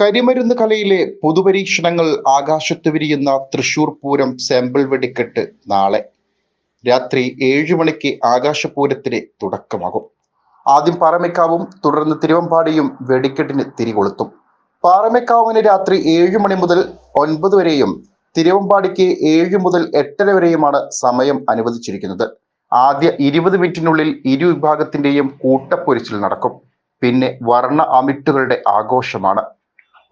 കരിമരുന്ന് കലയിലെ പുതുപരീക്ഷണങ്ങൾ ആകാശത്ത് വിരിയുന്ന തൃശൂർ പൂരം സാമ്പിൾ വെടിക്കെട്ട് നാളെ. രാത്രി ഏഴു മണിക്ക് ആകാശപൂരത്തിന് തുടക്കമാകും. ആദ്യം പാറമേക്കാവും തുടർന്ന് തിരുവമ്പാടിയും വെടിക്കെട്ടിന് തിരികൊളുത്തും. പാറമേക്കാവിന് രാത്രി ഏഴു മണി മുതൽ ഒൻപത് വരെയും തിരുവമ്പാടിക്ക് ഏഴ് മുതൽ എട്ടര വരെയുമാണ് സമയം അനുവദിച്ചിരിക്കുന്നത്. ആദ്യ ഇരുപത് മിനിറ്റിനുള്ളിൽ ഇരു വിഭാഗത്തിന്റെയും കൂട്ടപ്പൊരിച്ചിൽ നടക്കും. പിന്നെ വർണ അമിട്ടുകളുടെ ആഘോഷമാണ്.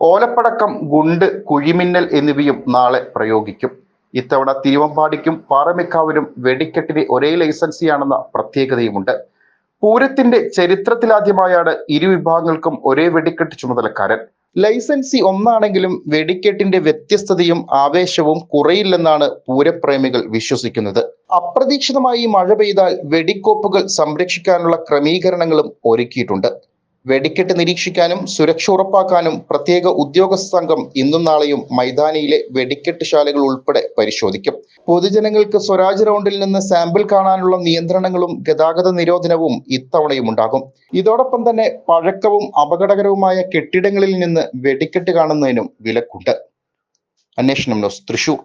ഓലപ്പടക്കം ഗുണ്ട് കുഴിമിന്നൽ എന്നിവയും നാളെ പ്രയോഗിക്കും. ഇത്തവണ തിരുവമ്പാടിക്കും പാറമേക്കാവിനും വെടിക്കെട്ടിന് ഒരേ ലൈസൻസിയാണെന്ന പ്രത്യേകതയുമുണ്ട്. പൂരത്തിന്റെ ചരിത്രത്തിലാദ്യമായാണ് ഇരു വിഭാഗങ്ങൾക്കും ഒരേ വെടിക്കെട്ട് ചുമതലക്കാരൻ. ലൈസൻസി ഒന്നാണെങ്കിലും വെടിക്കെട്ടിന്റെ വ്യത്യസ്തതയും ആവേശവും കുറയില്ലെന്നാണ് പൂരപ്രേമികൾ വിശ്വസിക്കുന്നത്. അപ്രതീക്ഷിതമായി മഴ പെയ്താൽ വെടിക്കോപ്പുകൾ സംരക്ഷിക്കാനുള്ള ക്രമീകരണങ്ങളും ഒരുക്കിയിട്ടുണ്ട്. വെടിക്കെട്ട് നിരീക്ഷിക്കാനും സുരക്ഷ ഉറപ്പാക്കാനും പ്രത്യേക ഉദ്യോഗസ്ഥ സംഘം ഇന്നും നാളെയും മൈതാനിയിലെ വെടിക്കെട്ട് ശാലകൾ ഉൾപ്പെടെ പരിശോധിക്കും. പൊതുജനങ്ങൾക്ക് സ്വരാജ് റൗണ്ടിൽ നിന്ന് സാമ്പിൾ കാണാനുള്ള നിയന്ത്രണങ്ങളും ഗതാഗത നിരോധനവും ഇത്തവണയും ഉണ്ടാകും. ഇതോടൊപ്പം തന്നെ പഴക്കവും അപകടകരവുമായ കെട്ടിടങ്ങളിൽ നിന്ന് വെടിക്കെട്ട് കാണുന്നതിനും വിലക്കുണ്ട്. അന്വേഷണം ന്യൂസ് തൃശൂർ.